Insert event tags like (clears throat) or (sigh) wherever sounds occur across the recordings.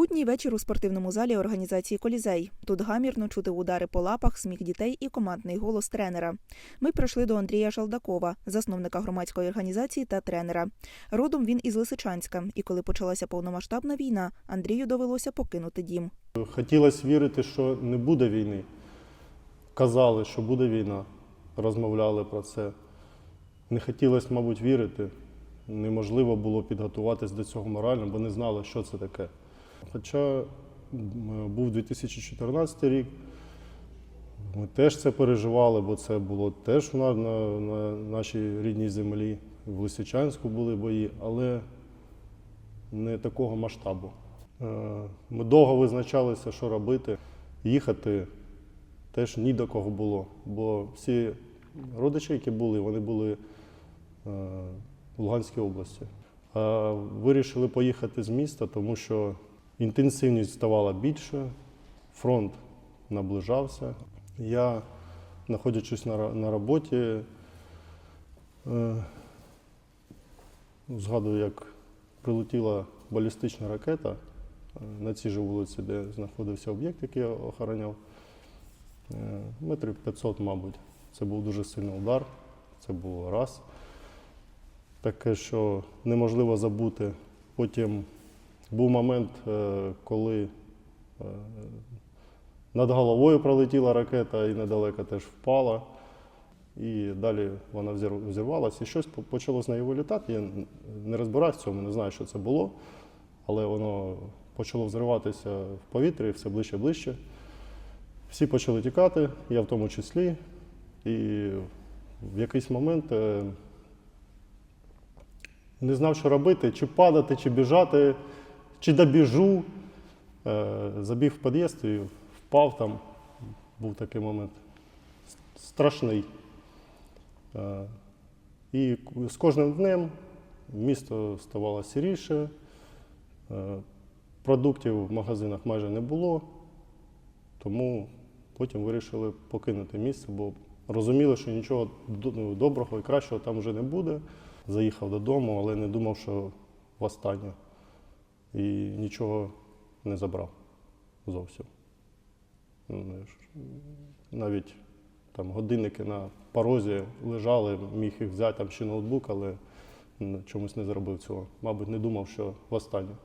Будній вечір у спортивному залі організації Колізей. Тут гамірно чути удари по лапах, сміх дітей і командний голос тренера. Ми прийшли до Андрія Шалдакова, засновника громадської організації та тренера. Родом він із Лисичанська, і коли почалася повномасштабна війна, Андрію довелося покинути дім. Хотілося вірити, що не буде війни. Казали, що буде війна, розмовляли про це. Не хотілося, мабуть, вірити. Неможливо було підготуватись до цього морально, бо не знали, що це таке. Хоча був 2014 рік, ми теж це переживали, бо це було теж на, на, на нашій рідній землі. В Лисичанську були бої, але не такого масштабу. Е, Ми довго визначалися, що робити. Їхати теж ні до кого було, бо всі родичі, які були, вони були е, в Луганській області. А вирішили поїхати з міста, тому що інтенсивність ставала більше, фронт наближався. Я, знаходячись на, на роботі, е, згадую, як прилетіла балістична ракета е, на цій же вулиці, де знаходився об'єкт, який я охороняв. Е, Метрів 500, мабуть. Це був дуже сильний удар. Це було раз. Таке, що неможливо забути. Потім був момент, е, коли е, над головою пролетіла ракета і недалеко теж впала. І далі вона взір- взірвалася, і щось почало з нею вилітати. Я не розбираюсь в цьому, не знаю, що це було, але воно почало взриватися в повітрі все ближче ближче. Всі почали тікати, я в тому числі. І в якийсь момент е, не знав, що робити, чи падати, чи біжати, чи добіжу. Е, Забіг в під'їзд і впав там. Був такий момент страшний. Е, І з кожним днем місто ставало сіріше, е, продуктів в магазинах майже не було, тому потім вирішили покинути місце, бо розуміли, що нічого ну, доброго і кращого там вже не буде. Заїхав додому, але не думав, що востаннє. І нічого не забрав зовсім. Ну, Навіть там годинники на порозі лежали, міг їх взяти там ще ноутбук, але чомусь не зробив цього. Мабуть, не думав, що востаннє.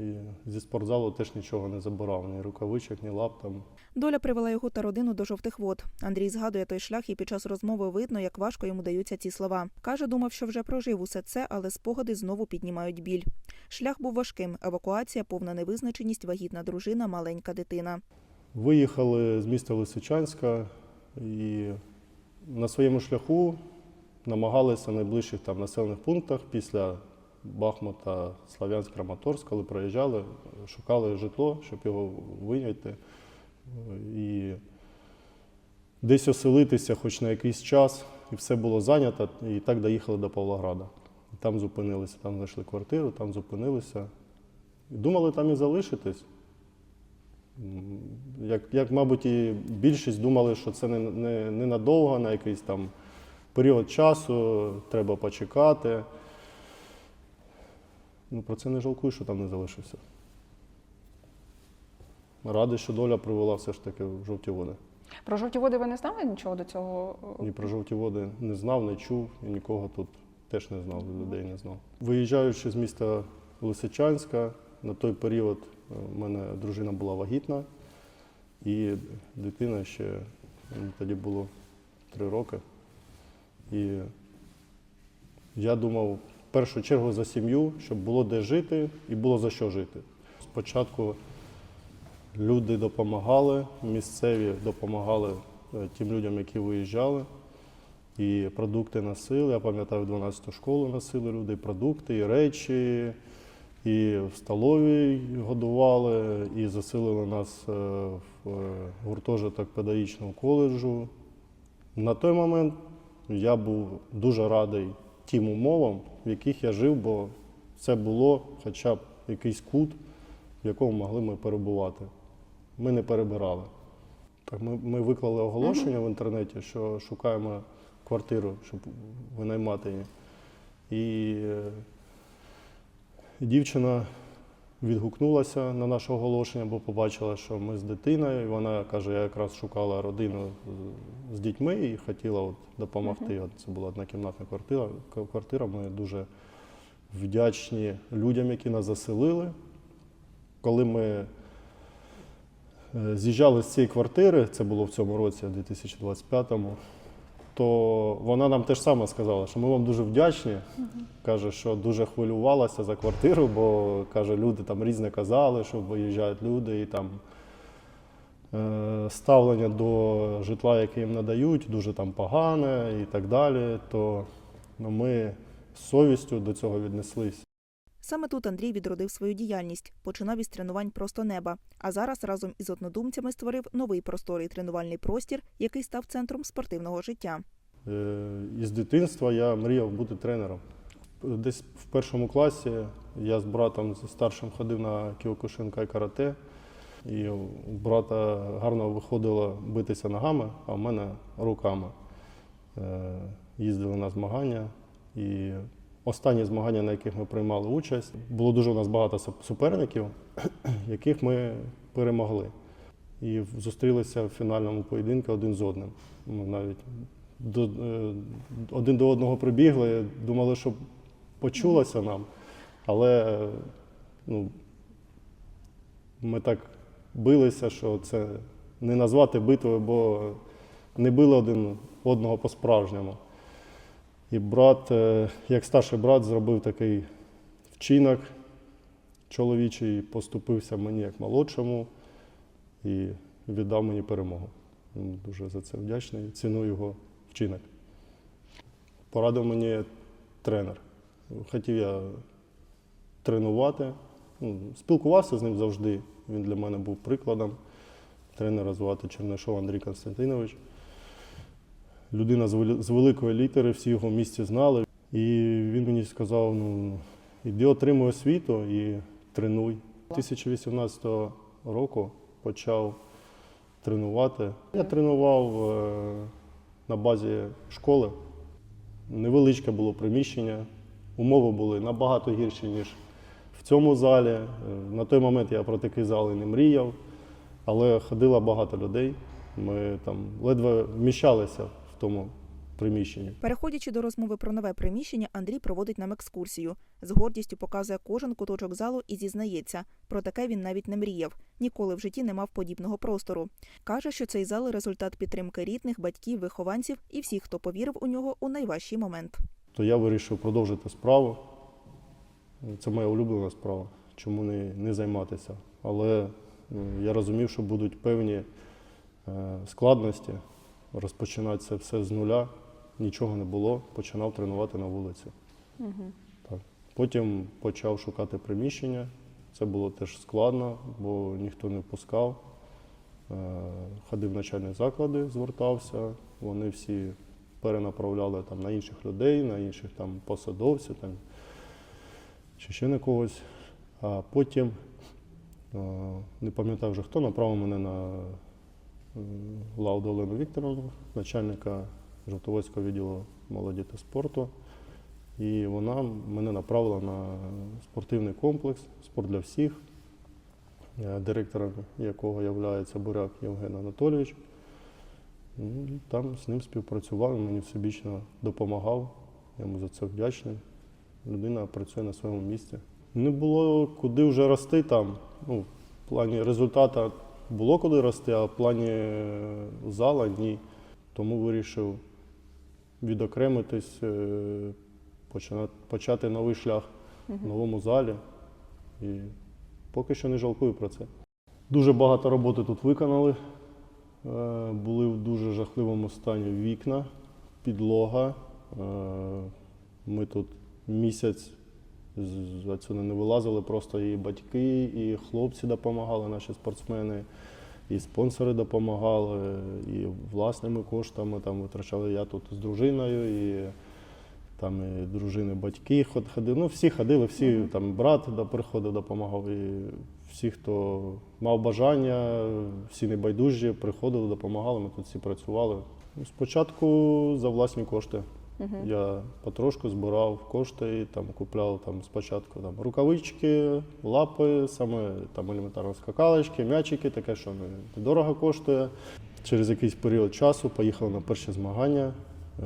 І зі спортзалу теж нічого не забирав, ні рукавичок, ні лап там. Доля привела його та родину до жовтих вод. Андрій згадує той шлях, і під час розмови видно, як важко йому даються ці слова. Каже, думав, що вже прожив усе це, але спогади знову піднімають біль. Шлях був важким. Евакуація, повна невизначеність, вагітна дружина, маленька дитина. Виїхали з міста Лисичанська і на своєму шляху намагалися найближчих там населених пунктах після Бахмута, Слав'янськ, Краматорськ, коли проїжджали, шукали житло, щоб його вийняти. І десь оселитися хоч на якийсь час, і все було зайнято, і так доїхали до Павлограда. Там зупинилися, там знайшли квартиру, там зупинилися. Думали там і залишитись. Як, як, мабуть, і більшість думали, що це не, не, не на якийсь там період часу, треба почекати. Ну, про це не жалкую, що там не залишився. Радий, що доля привела все ж таки в жовті води. Про жовті води ви не знали нічого до цього? Ні про жовті води не знав, не чув і нікого тут теж не знав, людей не знав. Виїжджаючи з міста Лисичанська, на той період е, в мене дружина була вагітна, і дитина ще тоді було три роки. І я думав першу чергу за сім'ю, щоб було де жити і було за що жити. Спочатку люди допомагали, місцеві допомагали е, тим людям, які виїжджали. І продукти носили. Я пам'ятаю, 12-ту школу носили люди, і продукти, і речі, і в столовій годували, і заселили нас е, в е, гуртожиток педагогічного коледжу. На той момент я був дуже радий тим умовам, в яких я жив, бо це було хоча б якийсь кут, в якому могли ми перебувати. Ми не перебирали. Так, ми, ми виклали оголошення в інтернеті, що шукаємо квартиру, щоб винаймати її. І е, дівчина відгукнулася на наше оголошення, бо побачила, що ми з дитиною. І вона каже, я якраз шукала родину з- дітьми і хотіла от допомогти. От це була однокімнатна квартира. квартира. Ми дуже вдячні людям, які нас заселили. Коли ми е, з'їжджали з цієї квартири, це було в цьому році, 2025-му, то вона нам теж саме сказала, що ми вам дуже вдячні. Каже, що дуже хвилювалася за квартиру, бо каже, люди там різне казали, що виїжджають люди, і там е, ставлення до житла, яке їм надають, дуже там погане і так далі. То ну, ми з совістю до цього віднеслись. Саме тут Андрій відродив свою діяльність, починав із тренувань просто неба. А зараз разом із однодумцями створив новий просторий тренувальний простір, який став центром спортивного життя. Е, Із дитинства я мріяв бути тренером. Десь в першому класі я з братом з старшим ходив на кіокушинка і карате. І у брата гарно виходило битися ногами, а в мене руками. Е, Їздили на змагання. І останні змагання, на яких ми приймали участь, було дуже у нас багато суперників, (clears throat) яких ми перемогли. І зустрілися в фінальному поєдинку один з одним. Ми навіть до, е, один до одного прибігли, думали, що почулося нам, але ну, ми так билися, що це не назвати битвою, бо не били один одного по-справжньому. І брат, е, як старший брат, зробив такий вчинок чоловічий, поступився мені як молодшому і віддав мені перемогу. Дуже за це вдячний. Ціную його вчинок. Порадив мені тренер. Хотів я тренувати. Ну, спілкувався з ним завжди. Він для мене був прикладом. Тренера звати Чернишов Андрій Константинович. Людина з вели- з великої літери, всі його в місті знали. І він мені сказав: ну, іди отримуй освіту і тренуй. 2018 року почав тренувати. Я тренував е, на базі школи. Невеличке було приміщення. Умови були набагато гірші, ніж в цьому залі. Е, На той момент я про такий зал і не мріяв, але ходило багато людей. Ми там ледве вміщалися тому приміщенні. Переходячи до розмови про нове приміщення, Андрій проводить нам екскурсію. З гордістю показує кожен куточок залу і зізнається. Про таке він навіть не мріяв. Ніколи в житті не мав подібного простору. Каже, що цей зал результат підтримки рідних, батьків, вихованців і всіх, хто повірив у нього у найважчий момент. то я вирішив продовжити справу. Це моя улюблена справа. Чому не, не займатися? Але м, я розумів, що будуть певні е, складності. Розпочинати це все з нуля. Нічого не було. Починав тренувати на вулиці. Так. Потім почав шукати приміщення. Це було теж складно, бо ніхто не впускав. Е, Ходив в навчальні заклади, звертався. Вони всі перенаправляли там, на інших людей, на інших там, посадовців там, чи ще на когось. А потім, е, не пам'ятаю вже хто, направив мене на Лауду Олену Вікторовну, начальника Жовтоводського відділу молоді та спорту. І вона мене направила на спортивний комплекс Спорт для всіх, е, директором якого є Буряк Євген Анатолійович. Ну, там з ним співпрацював, мені всебічно допомагав. Я йому за це вдячний. Людина працює на своєму місці. Не було куди вже рости там. Ну, в плані результату було куди рости, а в плані е, зала ні. Тому вирішив відокремитись, е, почати новий шлях в новому залі. І поки що не жалкую про це. Дуже багато роботи тут виконали. Е, Були в дуже жахливому стані вікна, підлога. Ми тут місяць з- отсюди не вилазили, просто і батьки, і хлопці допомагали, наші спортсмени, і спонсори допомагали, і власними коштами там витрачали я тут з дружиною, і там і дружини батьки ход- ходили. Ну, всі ходили, всі там брат до- приходив, допомагав. І всі, хто мав бажання, всі небайдужі, приходили, допомагали. Ми тут всі працювали. Спочатку за власні кошти. Я потрошку збирав кошти там купляв там спочатку там рукавички, лапи, саме там елементарно скакалочки, м'ячики, таке, що не дорого коштує. Через якийсь період часу поїхав на перші змагання. Е,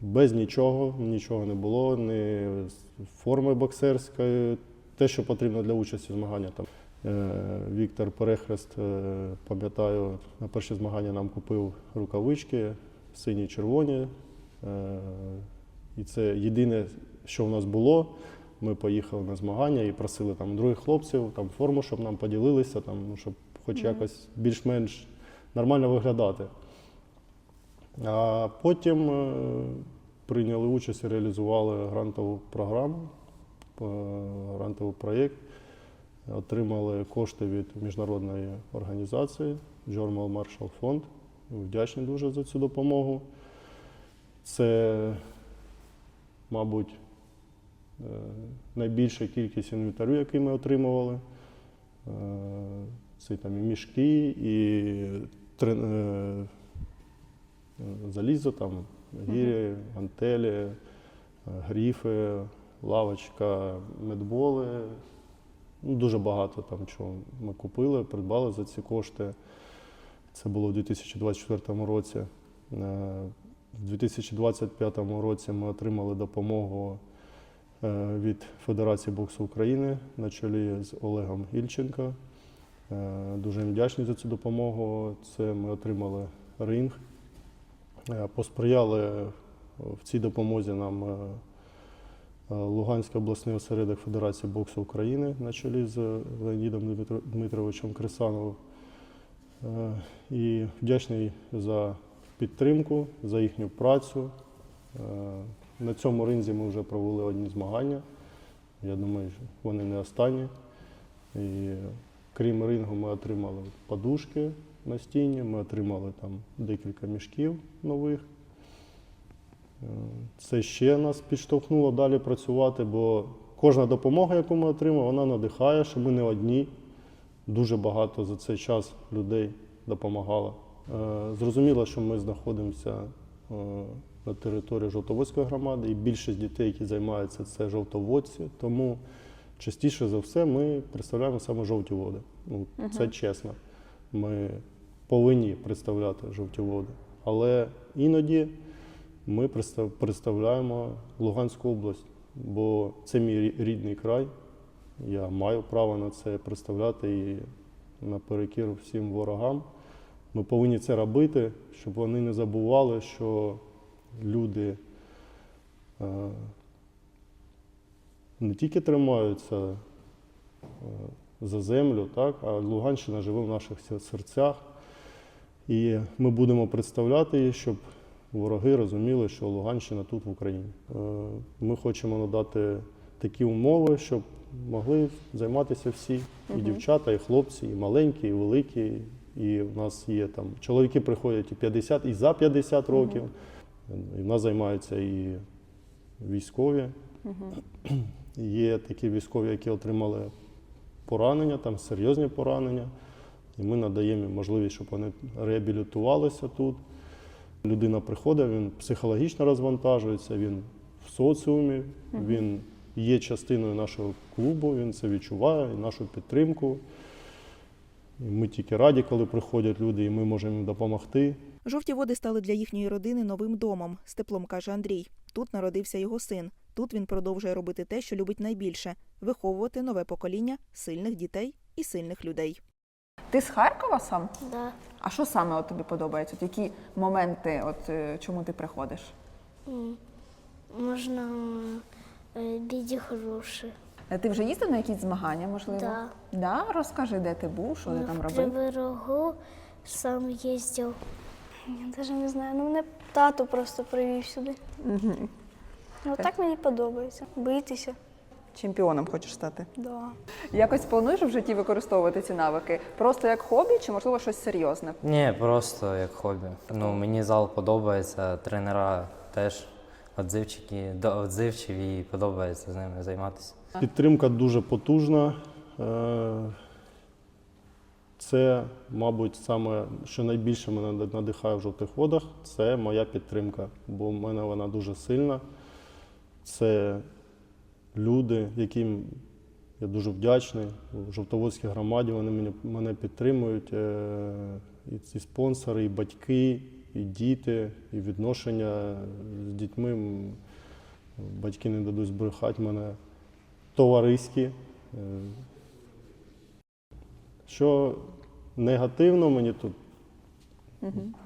Без нічого, нічого не було, ні форми боксерської, те, що потрібно для участі в змаганнях. Там Е, Віктор Перехрест, е, пам'ятаю, на перші змагання нам купив рукавички сині, червоні. Е, І це єдине, що в нас було. Ми поїхали на змагання і просили там других хлопців там форму, щоб нам поділилися, там, ну, щоб хоч якось більш-менш нормально виглядати. А потім е, прийняли участь і реалізували грантову програму, е, грантовий проєкт отримали кошти від міжнародної організації Jormal Marshall Fund. Вдячні дуже за цю допомогу. Це, мабуть, е, найбільша кількість інвентарю, який ми отримували. Е, Це там і мішки, і трен- е, залізо, там, гірі, антелі, е, гріфи, лавочка, медболи. Ну, дуже багато там чого ми купили, придбали за ці кошти. Це було у 2024 році. В 2025 році ми отримали допомогу е, від Федерації боксу України на чолі з Олегом Ільченко. Е, Дуже вдячні за цю допомогу. Це ми отримали ринг. Е, Посприяли в цій допомозі нам Луганський обласний осередок Федерації боксу України на чолі з Леонідом Дмитро- Дмитровичем Крисановим. І вдячний за підтримку, за їхню працю. Е, На цьому ринзі ми вже провели одні змагання. Я думаю, що вони не останні. І крім рингу, ми отримали подушки на стіні, ми отримали там декілька мішків нових. Е, Це ще нас підштовхнуло далі працювати, бо кожна допомога, яку ми отримали, вона надихає, що ми не одні. Дуже багато за цей час людей допомагало. Е, Зрозуміло, що ми знаходимося е, на території Жовтоводської громади, і більшість дітей, які займаються, це жовтоводці. Тому частіше за все ми представляємо саме жовті води. Ну, Це чесно. Ми повинні представляти жовті води. Але іноді ми представляємо Луганську область, бо це мій рідний край. Я маю право на це представляти і наперекір всім ворогам. Ми повинні це робити, щоб вони не забували, що люди е, не тільки тримаються е, за землю, так, а Луганщина живе в наших серцях. І ми будемо представляти її, щоб вороги розуміли, що Луганщина тут в Україні. Е, Ми хочемо надати такі умови, щоб могли займатися всі, і дівчата, і хлопці, і маленькі, і великі. І в нас є там чоловіки приходять і 50, і за 50 років. І в нас займаються і військові. Є такі військові, які отримали поранення, там серйозні поранення. І ми надаємо їм можливість, щоб вони реабілітувалися тут. Людина приходить, він психологічно розвантажується, він в соціумі, він є частиною нашого клубу, він це відчуває, і нашу підтримку. Ми тільки раді, коли приходять люди, і ми можемо їм допомогти. Жовті води стали для їхньої родини новим домом. З теплом каже Андрій. Тут народився його син. Тут він продовжує робити те, що любить найбільше виховувати нове покоління сильних дітей і сильних людей. Ти з Харкова сам? Да. А що саме от тобі подобається? От які моменти, от е, чому ти приходиш? Можна е, біді груші. Е, Ти вже їздив на якісь змагання, можливо? Да. Да? Розкажи, де ти був, що ти там в робив? Криворогу сам їздив. Я навіть не знаю. Ну мене тато просто привів сюди. Угу. Ну так мені подобається. Битися. Чемпіоном хочеш стати. Да. Якось плануєш в житті використовувати ці навики? Просто як хобі чи можливо щось серйозне? Ні, просто як хобі. Ну, мені зал подобається, тренера теж отзивчики, до- отзивчиві і подобається з ними займатися. Підтримка дуже потужна. Е, Це, мабуть, саме, що найбільше мене надихає в жовтих водах, це моя підтримка, бо в мене вона дуже сильна. Це люди, яким я дуже вдячний. У Жовтоводській громаді вони мене, мене підтримують. е, І ці спонсори, і батьки, і діти, і відношення з дітьми. Батьки не дадуть збрехати мене товариські. Е, Що негативно мені тут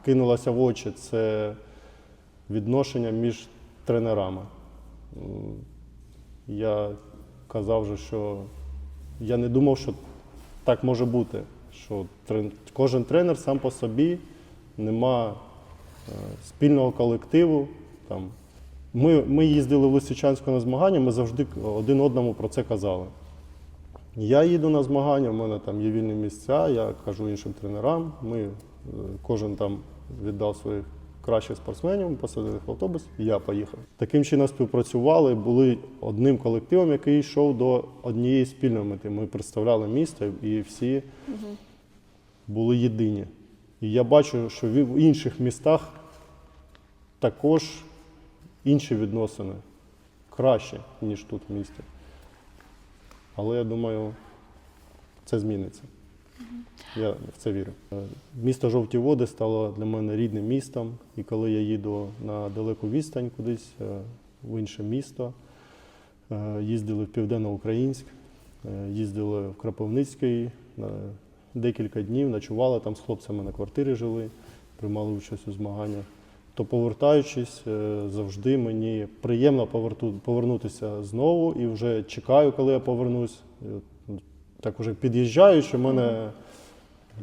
кинулося в очі, це відношення між тренерами. Я казав вже, що я не думав, що так може бути. Що трен- кожен тренер сам по собі нема е, спільного колективу. Там. Ми, ми їздили в Лисичанську на змагання, ми завжди один одному про це казали. Я їду на змагання, в мене там є вільні місця, я кажу іншим тренерам. Ми е, кожен там віддав своїх кращих спортсменів, посадили в автобус, і я поїхав. Таким чином співпрацювали, були одним колективом, який йшов до однієї спільної мети. Ми представляли місто і всі були єдині. І я бачу, що в інших містах також інші відносини краще, ніж тут в місті. Але я думаю, це зміниться. Я в це вірю. Місто Жовті Води стало для мене рідним містом. І коли я їду на далеку відстань кудись е, в інше місто, е, їздили в Південноукраїнськ, е, їздили в Кропивницький на декілька днів, ночували там з хлопцями на квартирі жили, приймали участь у змаганнях. То повертаючись, е, завжди мені приємно повернутися знову і вже чекаю, коли я повернусь. Ну, Так уже під'їжджаю, що в мене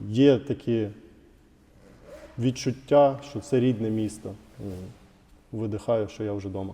є такі відчуття, що це рідне місто. Видихаю, що я вже вдома.